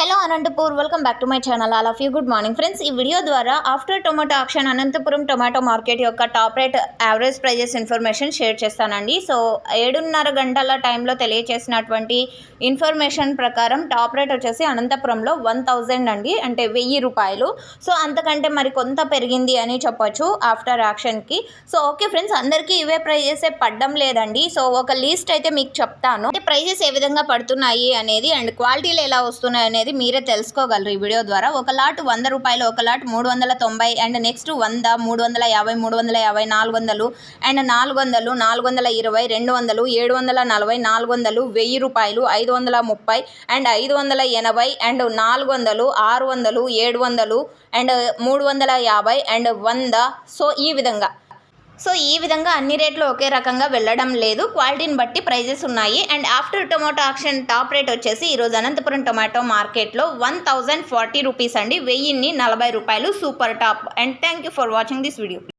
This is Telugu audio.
Hello Anantapur welcome back to my channel all of you good morning friends ఈ వీడియో ద్వారా after tomato auction Anantapuram tomato market యొక్క top rate average prices information share చేస్తానండి. సో ఏడున్నర గంటల టైంలో తెలియచేసినటువంటి ఇన్ఫర్మేషన్ ప్రకారం టాప్ రేట్ వచ్చేసి అనంతపురంలో వన్ థౌజండ్ అండి అంటే వెయ్యి రూపాయలు. సో అంతకంటే మరి కొంత పెరిగింది అని చెప్పొచ్చు ఆఫ్టర్ యాక్షన్కి సో ఓకే ఫ్రెండ్స్ అందరికీ ఇవే ప్రైజెస్ పడ్డం లేదండి. సో ఒక లిస్ట్ అయితే మీకు చెప్తాను. అంటే ప్రైజెస్ ఏ విధంగా పడుతున్నాయి అనేది అండ్ క్వాలిటీలు ఎలా వస్తున్నాయి అనేది అనేది మీరే తెలుసుకోగలరు ఈ వీడియో ద్వారా. ఒక లాట్ వంద రూపాయలు ఒక లాట్ మూడు వందల తొంభై అండ్ నెక్స్ట్ వంద మూడు వందల యాభై మూడు వందల యాభై నాలుగు వందలు అండ్ నాలుగు వందలు నాలుగు వందల ఇరవై రెండు వందలు ఏడు వందల నలభై నాలుగు వందలు వెయ్యి రూపాయలు ఐదు వందల ముప్పై అండ్ ఐదు వందల ఎనభై అండ్ నాలుగు వందలు ఆరు వందలు ఏడు వందలు అండ్ మూడు వందల యాభై అండ్ వంద. సో ఈ విధంగా. సో ఈ విధంగా అన్ని రేట్లు ఒకే రకంగా వెళ్ళడం లేదు. క్వాలిటీని బట్టి ప్రైజెస్ ఉన్నాయి. And after tomato auction top rate వచ్చేసి ఈరోజు అనంతపురం టొమాటో మార్కెట్లో వన్ థౌజండ్ ఫార్టీ రూపీస్ అండి. వెయ్యిన్ని నలభై రూపాయలు super top. And thank you for watching this video.